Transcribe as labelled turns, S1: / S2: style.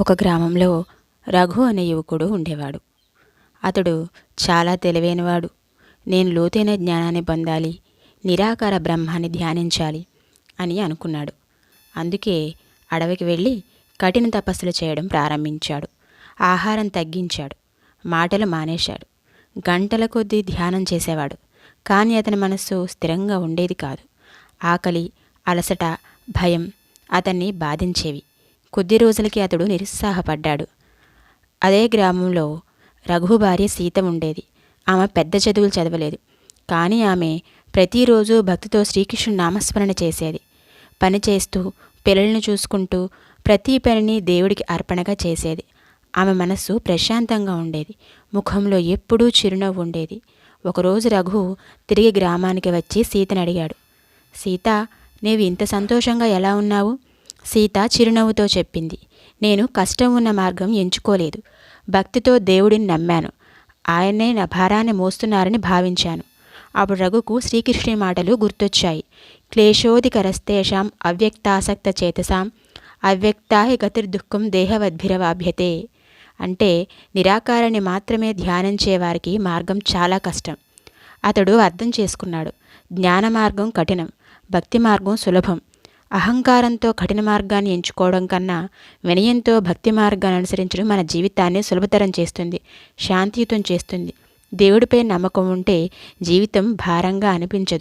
S1: ఒక గ్రామంలో రఘు అనే యువకుడు ఉండేవాడు. అతడు చాలా తెలివైనవాడు. నేను లోతైన జ్ఞానాన్ని పొందాలి నిరాకార బ్రహ్మాన్ని ధ్యానించాలి అని అనుకున్నాడు. అందుకే అడవికి వెళ్ళి కఠిన తపస్సులు చేయడం ప్రారంభించాడు. ఆహారం తగ్గించాడు మాటలు మానేశాడు గంటల కొద్దీ ధ్యానం చేసేవాడు. కానీ అతని మనస్సు స్థిరంగా ఉండేది కాదు. ఆకలి అలసట భయం అతన్ని బాధించేవి. కొద్ది రోజులకి అతడు నిరుత్సాహపడ్డాడు. అదే గ్రామంలో రఘు భార్య సీత ఉండేది. ఆమె పెద్ద చదువులు చదవలేదు. కానీ ఆమె ప్రతిరోజు భక్తితో శ్రీకృష్ణుడు నామస్మరణ చేసేది. పని చేస్తూ పిల్లల్ని చూసుకుంటూ ప్రతి పనిని దేవుడికి అర్పణగా చేసేది. ఆమె మనస్సు ప్రశాంతంగా ఉండేది. ముఖంలో ఎప్పుడూ చిరునవ్వు ఉండేది. ఒకరోజు రఘు తిరిగి గ్రామానికి వచ్చి సీతని అడిగాడు. సీత నీవు ఇంత సంతోషంగా ఎలా ఉన్నావు? సీత చిరునవ్వుతో చెప్పింది. నేను కష్టం ఉన్న మార్గం ఎంచుకోలేదు. భక్తితో దేవుడిని నమ్మాను. ఆయనే నా భారాన్ని మోస్తున్నారని భావించాను. అప్పుడు రఘుకు శ్రీకృష్ణుని మాటలు గుర్తొచ్చాయి. క్లేశోధికరస్తేషాం అవ్యక్తాసక్త చేతసాం. అవ్యక్తాహి గతిర్దుఃఖం దేహవద్భిరవాభ్యతే. అంటే నిరాకారాన్ని మాత్రమే ధ్యానించేవారికి మార్గం చాలా కష్టం. అతడు అర్థం చేసుకున్నాడు. జ్ఞాన మార్గం కఠినం. భక్తి మార్గం సులభం. అహంకారంతో కఠిన మార్గాన్ని ఎంచుకోవడం కన్నా వినయంతో భక్తి మార్గాన్ని అనుసరించడం మన జీవితాన్ని సులభతరం చేస్తుంది శాంతియుతం చేస్తుంది. దేవుడిపై నమ్మకం ఉంటే జీవితం భారంగా అనిపించదు.